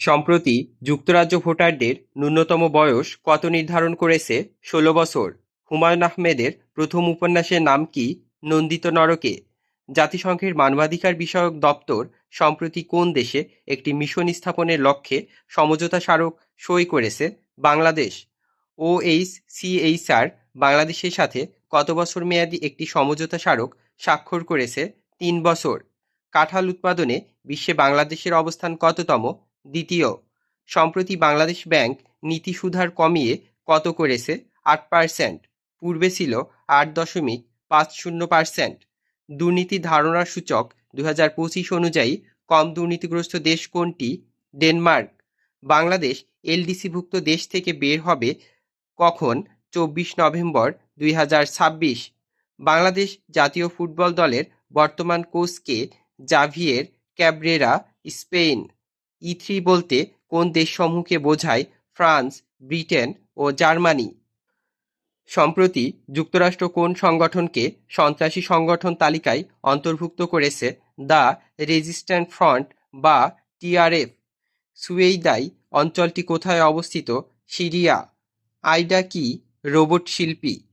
সম্প্রতি যুক্তরাজ্য ভোটারদের ন্যূনতম বয়স কত নির্ধারণ করেছে ষোলো বছর? হুমায়ুন আহমেদের প্রথম উপন্যাসের নাম কি নন্দিত নরকে? জাতিসংঘের মানবাধিকার বিষয়ক দপ্তর সম্প্রতি কোন দেশে একটি মিশন স্থাপনের লক্ষ্যে সমঝোতা স্মারক সই করেছে বাংলাদেশ? ওএইচসিএইচআর বাংলাদেশের সাথে কত বছর মেয়াদী একটি সমঝোতা স্মারক স্বাক্ষর করেছে তিন বছর? কাঁঠাল উৎপাদনে বিশ্বে বাংলাদেশের অবস্থান কততম? দ্বিতীয়, সম্প্রতি বাংলাদেশ ব্যাংক নীতি সুধার কমিয়ে কত করেছে? আট পার্সেন্ট, পূর্বে ছিল আট দশমিক পাঁচ শূন্য পার্সেন্ট। দুর্নীতি ধারণা সূচক দু হাজার পঁচিশ অনুযায়ী কম দুর্নীতিগ্রস্ত দেশ কোনটি? ডেনমার্ক, বাংলাদেশ এলডিসিভুক্ত দেশ থেকে বের হবে কখন? চব্বিশ নভেম্বর দুই হাজার ছাব্বিশ। বাংলাদেশ জাতীয় ফুটবল দলের বর্তমান কোচকে Javier Cabrera, Spain. E three বলতে কোন দেশসমূহকে বোঝায় ফ্রান্স, ব্রিটেন ও জার্মানি? সম্প্রতি যুক্তরাষ্ট্র কোন সংগঠনকে সন্ত্রাসী সংগঠন তালিকায় অন্তর্ভুক্ত করেছে? দ্য রেজিস্ট্যান্ট ফ্রন্ট বা টিআরএফ সুয়েইদাই অঞ্চলটি কোথায় অবস্থিত? সিরিয়া। আইডা কি রোবট শিল্পী?